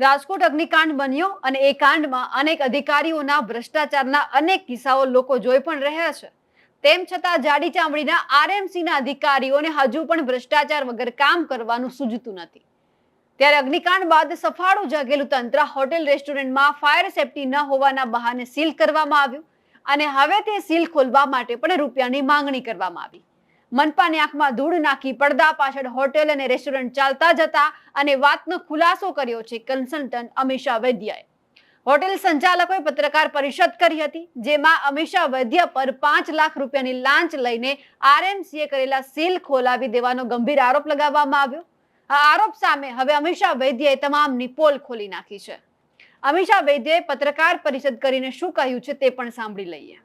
રાજકોટ અગ્નિકાંડ બન્યો અને એ કાંડમાં અનેક અધિકારીઓના ભ્રષ્ટાચારના અનેક કિસ્સાઓ લોકો જોઈ પણ રહ્યા છે. તેમ છતાં જાડી ચામડીના આરએમસીના અધિકારીઓને હજુ પણ ભ્રષ્ટાચાર વગર કામ કરવાનું સૂઝતું નથી. ત્યારે અગ્નિકાંડ બાદ સફાળું જાગેલું તંત્ર હોટેલ રેસ્ટોરન્ટમાં ફાયર સેફટી ન હોવાના બહાને સીલ કરવામાં આવ્યું અને હવે તે સીલ ખોલવા માટે પણ રૂપિયાની માંગણી કરવામાં આવી. મનપાની આંખમાં ધૂળ નાખી પડદા પાછળ હોટેલ અને રેસ્ટોરન્ટ ચાલતા જતા અને વાતનો ખુલાસો કર્યો છે કન્સલ્ટન્ટ અમીષા વૈદ્યાએ. હોટેલ સંચાલકોએ પત્રકાર પરિષદ કરી હતી, જેમાં અમીષા વૈદ્ય પર પાંચ લાખ રૂપિયાની લાંચ લઈને આરએમસીએ કરેલા સીલ ખોલાવી દેવાનો ગંભીર આરોપ લગાવવામાં આવ્યો. આ આરોપ સામે હવે અમીષા વૈદ્યએ તમામની પોલ ખોલી નાખી છે. અમીષા વૈદ્યએ પત્રકાર પરિષદ કરીને શું કહ્યું છે તે પણ સાંભળી લઈએ.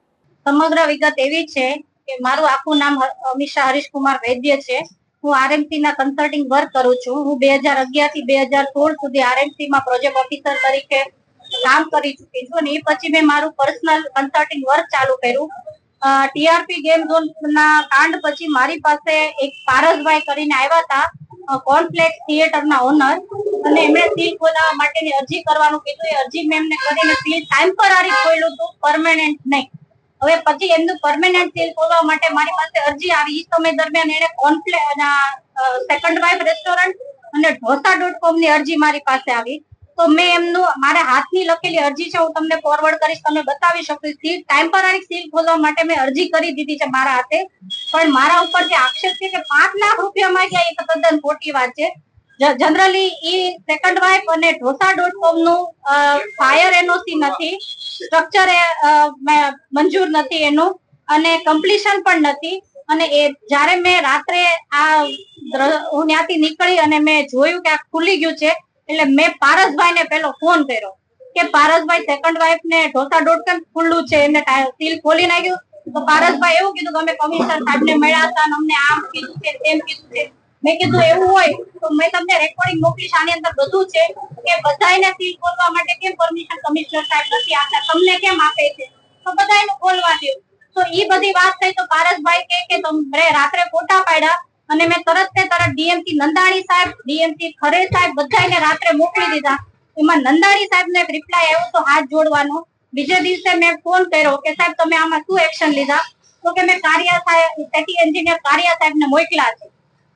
સમગ્ર વિગત એવી છે કે મારું આખું નામ અમીષા હરીશકુમાર વૈદ્ય છે. હું આરએમસી ના કન્સલ્ટિંગ વર્ક કરું છું. હું બે હજાર અગિયારથી બે હજાર સોળ સુધી આરએમસી માં પ્રોજેક્ટ ઓફિસર તરીકે કામ કરી ચૂકી છું અને એ પછી મેં મારું પર્સનલ કન્સલ્ટિંગ વર્ક ચાલુ કર્યું. ટીઆરપી ગેમ ઝોન ના કાંડ પછી મારી પાસે એક પારસભાઈ કરીને આવ્યા હતા કોર્નફ્લેક્સ થિયેટર ના ઓનર અને એમણે સીલ ખોલાવવા માટેની અરજી કરવાનું કીધું. એ અરજી મેં એમને કરીને સીલ ટેમ્પરરી ખોલ્યું હતું પરમાનન્ટ નહીં. હવે પછી એમનું પરમેનન્ટ સીલ ખોલવા માટે મારી પાસે અરજી આવી. સમય દરમિયાન એને કોન્ફ્લે સેકન્ડ વાઇફ રેસ્ટોરન્ટ અને ઢોસા ડોટ કોમની અરજી મારી પાસે આવી. તો મેં એમનું, મારા હાથની લખેલી અરજી છે, હું તમને ફોરવર્ડ કરીશ તમે બતાવી શકો. સીલ ટેમ્પરરી સીલ ખોલવા માટે મેં અરજી કરી દીધી છે મારા હાથે. પણ મારા ઉપર જે આક્ષેપ છે કે પાંચ લાખ રૂપિયા માંગ્યા એ તદ્દન ખોટી વાત છે. જનરલી ઈ સેકન્ડ વાઇફ અને ઢોસા ડોટ કોમનું ફાયર એનઓસી નથી. સ્ટ્રક્ચર મંજૂર નથી એનું. અને કમ્પ્લીશન પણ નથી. અને એ, જ્યારે મેં રાત્રે આ હું ત્યાંથી નીકળી અને મેં જોયું કે આ ખુલી ગયું છે, એટલે મેં પારસભાઈ ને પેલો ફોન કર્યો કે પારસભાઈ સેકન્ડ વાઇફ ને ઢોસા ડોટ કોમ ખુલ્લું છે. એમને સીલ ખોલી નાખ્યું. તો પારસભાઈ એવું કીધું કે અમે કમિશનર સાહેબ ને મળ્યા હતા અમને આમ કીધું છે, તેમ કીધું છે. મેં કીધું એવું હોય તો મેં તમને રેકોર્ડિંગ મોકલીશ, આની અંદર બધું છે કે બધાને સીલ ખોલવા માટે કેમ પરમિશન કમિશનર સાહેબ નથી આપતા તમને કેમ આપે છે? તો બધાને ખોલવા દેવું તો એ બધી વાત થઈ તો પારસભાઈ કે કે તમે રાત્રે ફોટા પાડ્યા અને મેં તરત ને તરત ડીએમસી નંદાણી સાહેબ ડીએમસી ખરે સાહેબ બધાને રાત્રે મોકલી દીધા. એમાં નંદાણી સાહેબ ને રિપ્લાય આવ્યો તો હાથ જોડવાનો. બીજે દિવસે મેં ફોન કર્યો કે સાહેબ તમે આમાં શું એક્શન લીધા? તો કે મેં કારિયા સાહેબ સિટી એન્જિનિયર કારિયા સાહેબ ને મોકલ્યા છે.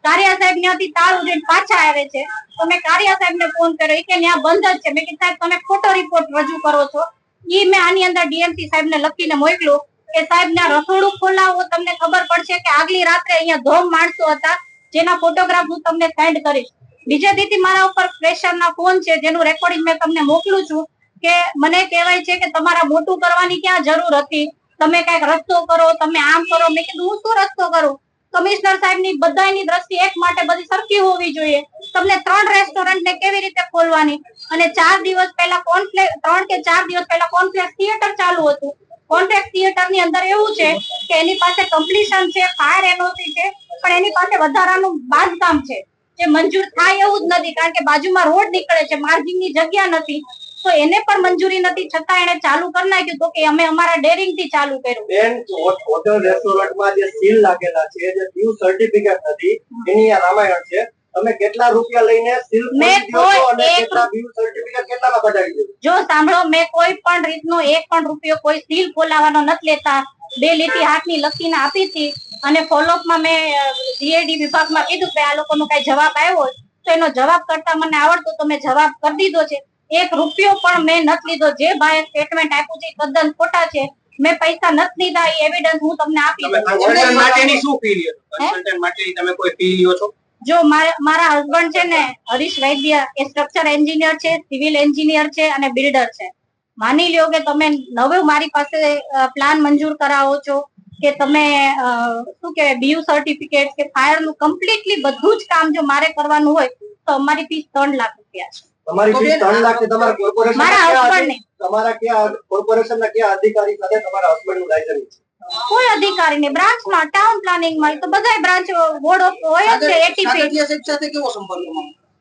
કારિયા સાહેબ ત્યાંથી તાર ઉડીને પાછા આવે છે. તો મેં કારિયા સાહેબ ને ફોન કર્યો કે ત્યાં બંધ જ છે. મેં કીધું, સાહેબ, તમે ખોટો રિપોર્ટ રજૂ કરો છો. ઈ મેં આની અંદર ડીએમસી સાહેબ ને લખીને મોકલું કે, સાહેબ, ના રસોડું ખોલાવો. તમને ખબર પડશે કે આગલી રાત્રે અહીંયા ધોમ માણસો હતા. જેના ફોટોગ્રાફ હું તમને સેન્ડ કરીશ. બીજા દીથી મારા ઉપર પ્રેશર ના ફોન છે. જેનું રેકોર્ડિંગ મેં તમને મોકલું છું કે, મને કહેવાય છે કે તમારા મોટું કરવાની ક્યાં જરૂર હતી? તમે કંઈક રસ્તો કરો, તમે આમ કરો. મેં કીધું, હું શું રસ્તો કરું? કમિશનર સાહેબની બધાની દ્રષ્ટિ એક માટે બધી સરખી હોવી જોઈએ. તમને ત્રણ રેસ્ટોરન્ટ ને કેવી રીતે ખોલવાની? અને ચાર દિવસ પહેલા કોન્ફ્લેક્સ ત્રણ કે ચાર દિવસ પહેલા કોન્ફ્લેક્સ થિયેટર ચાલુ હતું. કોન્ફ્લેક્સ થિયેટરની અંદર એવું છે કે એની પાસે કમ્પ્લીશન છે ફાયર એનઓસી છે, પણ એની પાસે વધારાનું બાંધકામ છે. જે મંજૂર થાય એવું જ નથી, કારણ કે બાજુમાં રોડ નીકળે છે માર્જિંગની જગ્યા નથી. તો એને પણ મંજૂરી નથી. છતાં એને ચાલુ કરી નાખ્યું તો કે અમે અમારા ડેરિંગથી ચાલુ કર્યું. બેન હોટેલ રેસ્ટોરન્ટમાં જે સીલ લાગેલા છે જે ડ્યુ સર્ટિફિકેટ નથી એની આ રામાયણ છે. તમે કેટલા રૂપિયા લઈને સીલ મેં જો સાંભળો મેં કોઈ પણ રીતનો એક પણ રૂપિયો કોઈ સીલ ખોલાવાનો નથી લેતા. બે લીટી હાથની લખીને આપી હતી અને ફોલોઅપમાં મેં જીએડી વિભાગમાં કીધું કે આ લોકોનો કઈ જવાબ આવ્યો તો એનો જવાબ કરતા મને આવડતો તો મેં જવાબ કરી દીધો છે. એક રૂપિયો પણ મેં નથી લીધો. જે ભાઈ સ્ટેટમેન્ટ આપ્યું છે તદ્દન ખોટા છે. મેં પૈસા નથી લીધા એ એવિડન્સ હું તમને આપી દઉં કન્સલ્ટન્ટ માટેની શું ફી લ્યો? કન્સલ્ટન્ટ માટેની તમે કોઈ ફી લ્યો છો? જો મારા હસબન્ડ છે ને હરીશ વૈદ્ય એ સ્ટ્રક્ચર એન્જિનિયર છે સિવિલ એન્જિનિયર છે અને બિલ્ડર છે. માની લ્યો કે તમે નવું મારી પાસે પ્લાન મંજૂર કરાવો છો કે તમે શું કહેવાય બીયુ સર્ટિફિકેટ કે ફાયરનું કમ્પ્લીટલી બધું જ કામ જો મારે કરવાનું હોય તો અમારી ફીસ ત્રણ લાખ રૂપિયા છે. તમારી ફી ત્રણ લાખ છે તમારા કોર્પોરેશન મારા husband ને. તમારા ક્યાં કોર્પોરેશન ના કયા અધિકારી સાથે તમારા હસબન્ડનું લાયસન્સ છે કોઈ અધિકારી ને બ્રાન્ચમાં ટાઉન પ્લાનિંગમાં તો બધાય બ્રાન્ચ બોર્ડ ઓફ હોય જ છે સાગરિયા સાહેબ સાથે કેવો સંપર્ક?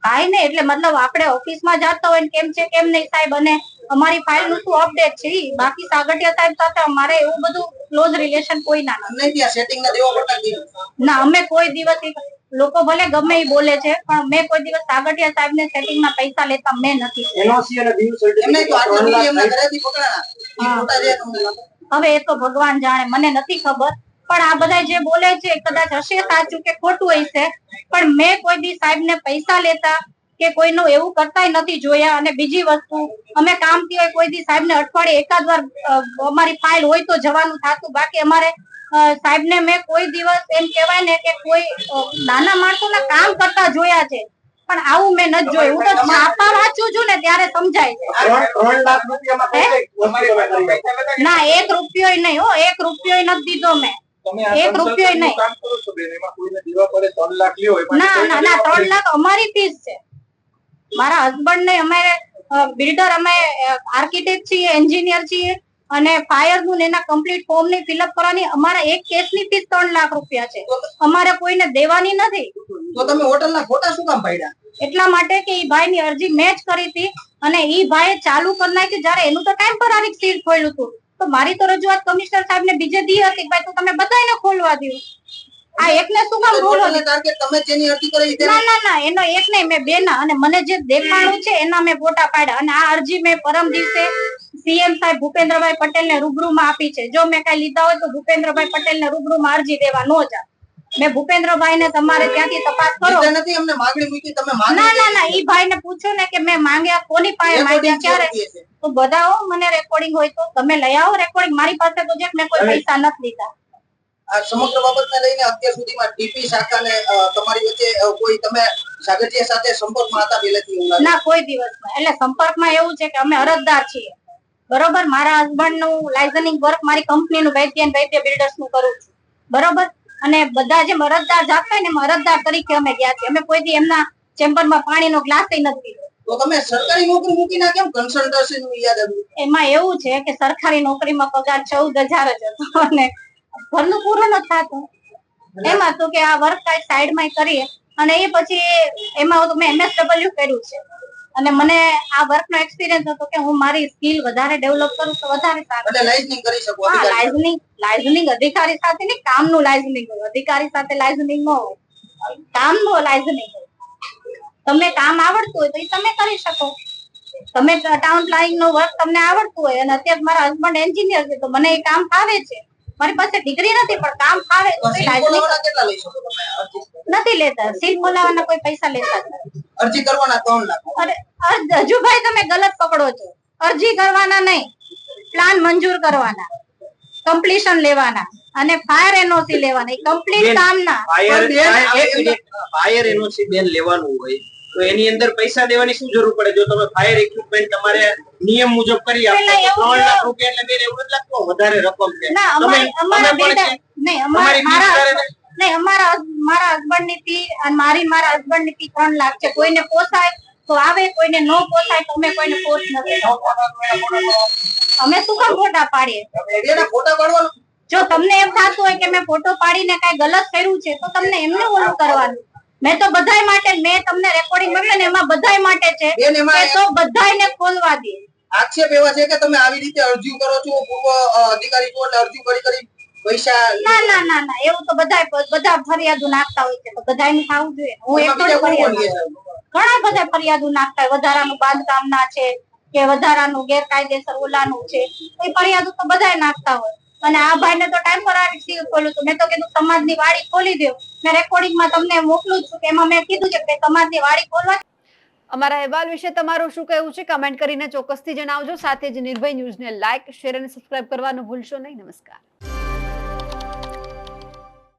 કાંઈ નહીં એટલે મતલબ આપણે ઓફિસમાં જતા હોય ને કેમ છે કેમ નહીં સાહેબ અને અમારી ફાઇલનું શું અપડેટ છે બાકી સાગઠિયા સાહેબ સાથે અમારે એવું બધું ક્લોઝ રિલેશન કોઈ ના નથી. સેટિંગ ના દેવા પડતા ના અમે કોઈ દિવસ લોકો ભલે ગમે એ બોલે છે પણ મેં કોઈ દિવસ સાગઠિયા સાહેબને સેટિંગમાં પૈસા લેતા મેં નથી? હવે એ તો ભગવાન જાણે મને નથી ખબર. પણ આ બધા જે બોલે છે કદાચ હશે સાચું કે ખોટું હશે પણ મેં કોઈ દી સાહેબને પૈસા લેતા કે કોઈનું એવું કરતાય નથી જોયા. અને બીજી વસ્તુ અમે કામથી હોય કોઈ દી સાહેબને અઠવાડિયે એકાદ વાર અમારી ફાઇલ હોય તો જવાનું થતું. બાકી અમારે સાહેબને મેં કોઈ દિવસ એમ કહેવાય ને કે કોઈ નાના માણસોના કામ કરતા જોયા છે. પણ આવું મેં નથી જોયું. હું તો છાપા વાંચું છું ને ત્યારે સમજાય છે? ના એક રૂપિયો નહીં હો. એક રૂપિયો નથી દીધો મેં. એક રૂપિયો નહીં. ના ના ના ત્રણ લાખ અમારી ફીસ છે. મારા હસબન્ડ ને અમે બિલ્ડર અમે આર્કિટેક્ટ છીએ એન્જિનિયર છીએ. અને ફાયરનું એના કમ્પ્લીટ ફોર્મની ફિલઅપ કરવાની અમારા એક કેસની ફીસ ત્રણ લાખ રૂપિયા છે. અમારે કોઈને દેવાની નથી. તો તમે હોટલના ફોટા શું કામ પાડ્યા? એટલા માટે કે ઈ ભાઈ ની અરજી મેચ કરી હતી અને ઈ ભાઈએ ચાલુ કરી નાખ્યું જ્યારે એનું તો ટેમ્પરરી સીટ ખોલ્યું હતું. તો મારી તો રજૂઆત કમિશનર સાહેબ ને બીજે દી હતી ભાઈ તો તમે બધાને ખોલવા દઉં આ એકને શું કામ ભૂલો તમે જેની અરજી કરી ના ના ના એનો એક નહીં મેં બે ના અને મને જે દેખાણું છે એના મેં ફોટા પાડ્યા. અને આ અરજી મેં પરમ દિવસે સીએમ સાહેબ ભૂપેન્દ્રભાઈ પટેલ ને રૂબરૂમાં આપી છે. જો મેં કઈ લીધા હોય તો ભૂપેન્દ્રભાઈ પટેલ ને રૂબરૂમાં અરજી દેવા નો જા મેં ભૂપેન્દ્રભાઈ ને તમારે ત્યાંથી તપાસ કરો. નથી અમને માગણી મૂકી તમે ના ના ના ઈ ભાઈ ને પૂછો ને કે મેં માંગ્યા કોની પાસે માંગ્યા ક્યારે? તો બધાઓ મને રેકોર્ડિંગ હોય તો. તમે લઈ આવો રેકોર્ડિંગ મારી પાસે તો જે મેં કોઈ પૈસા નથી લીધા. આ સમગ્ર બાબતને લઈને અત્યાર સુધીમાં અ, તમારી વચ્ચે કોઈ તમે સાગરજીયા સાથે સંપર્કમાં હતા પહેલેથી ના કોઈ દિવસમાં. એટલે સંપર્કમાં એવું છે કે અમે અરજદાર છીએ. બરોબર? મારા હસબન્ડનું લાઇસનિંગ વર્ક મારી કંપની નું વૈદ્ય અને વૈદ્ય બિલ્ડર્સનું કરું છું. બરોબર? અને બધા જે જાતા હોય ને એમ તરીકે અમે ગયા છીએ. અમે કોઈ દી એમના ચેમ્બરમાં પાણીનો ગ્લાસ નથી તો તમે સરકારી નોકરી મૂકીને કેમ કન્સલ્ટન્સી નું યાદ આવ્યું. એમાં એવું છે કે સરકારી નોકરીમાં પગાર ચૌદ હજાર જ હતો અને ઘરનું પૂરું નથી થતું. એમાં તો કે આ વર્ક સાઈડમાં કરીએ. અને એ પછી એમાં તો મેં એમએસડબલ્યુ કર્યું છે. અને મને આ વર્કનો એક્સપિરિયન્સ હતો કે હું મારી સ્કિલ વધારે ડેવલપ કરું તો વધારે સારું. એટલે લાઇઝનિંગ કરી શકો હા લાઇઝનિંગ લાઇઝનિંગ અધિકારી સાથે ને કામનું લાઇઝનિંગ હોય. અધિકારી સાથે લાઇઝનિંગ ન હોય. કામનું લાઇઝનિંગ હોય. તમને કામ આવડતું હોય તો એ તમે કરી શકો. તમે ટાઉન પ્લાનિંગ નો વર્ક તમને આવડતું હોય અને અત્યારે મારા હસબન્ડ એન્જિનિયર છે તો મને એ કામ ફાવે છે. મારી પાસે ડિગ્રી નથી પણ કામ ફાવે નથી લેતા. સીટ બોલાવવાના કોઈ પૈસા લેતા નથી. અરજી કરવાના ત્રણ લાખ. અરે અર- તમે ગલત પકડો છો. અરજી કરવાના નહીં. પ્લાન મંજૂર કરવાના. કમ્પ્લીશન લેવાના. અને ફાયર એનઓસી લેવાના. એ કમ્પ્લીટ બેન, કામના. ફાયર ફાયર- એક આ મિનિટ ફાયર એનઓસી બેન લેવાનું હોય તો એની અંદર પૈસા દેવાની શું જરૂર પડે? જો તમે ફાયર ઇક્વિપમેન્ટ તમારે નિયમ મુજબ કરી આપો ત્રણ લાખ રૂપિયા એટલે બેન એવું જ લાગતું વધારે રકમ છે. તમે અમારા તમે પણ નહીં અમારા? નહીં અમારા મારા હસબન્ડની ફી અને મારી મારા હસબન્ડની ફી ત્રણ લાખ છે. કોઈને પોસાય તો આવે કોઈને ન પોસાય તો અમે કોઈને ફોર્સ નથી અમે શું કામ ફોટા પાડીએ? ફોટા પાડવાનું જો તમને એમ થતું હોય કે મેં ફોટો પાડીને કઈ ગલત કર્યું છે તો તમને એમને ઓલું કરવાનું. મેં તો બધાય માટે મેં તમને રેકોર્ડિંગ મળ્યું ને એમાં બધાય માટે છે કે તો બધાયને ખોલવા દે. આક્ષેપ એવા છે કે તમે આવી રીતે અરજી કરો છો પૂર્વ અધિકારી છો એટલે અરજી કરી કરી પૈસા ના ના ના ના એવું તો બધાય બધા ફરિયાદો નાખતા હોય છે તો બધાયનું થવું જોઈએ. હું એક? ઘણા બધા ફરિયાદો નાખતા હોય. વધારાનું બાંધકામ ના છે કે વધારાનું ગેરકાયદેસર ઓલાનું છે. એ ફરિયાદો તો બધાય નાખતા હોય. અને આ ભાઈને તો ટેમ્પરરી સીલ ખોલ્યું હતું મેં તો કીધું સમાજની વાડી ખોલી દો મેં રેકોર્ડિંગમાં તમને મોકલું છું કે એમાં મેં કીધું છે કે સમાજની વાડી ખોલવા અમારા અહેવાલ વિશે તમારું શું કહેવું છે? કમેન્ટ કરીને ચોક્કસથી જણાવજો. સાથે જ નિર્ભય ન્યૂઝને લાઇક શેર અને સબસ્ક્રાઇબ કરવાનું ભૂલશો નહીં. નમસ્કાર.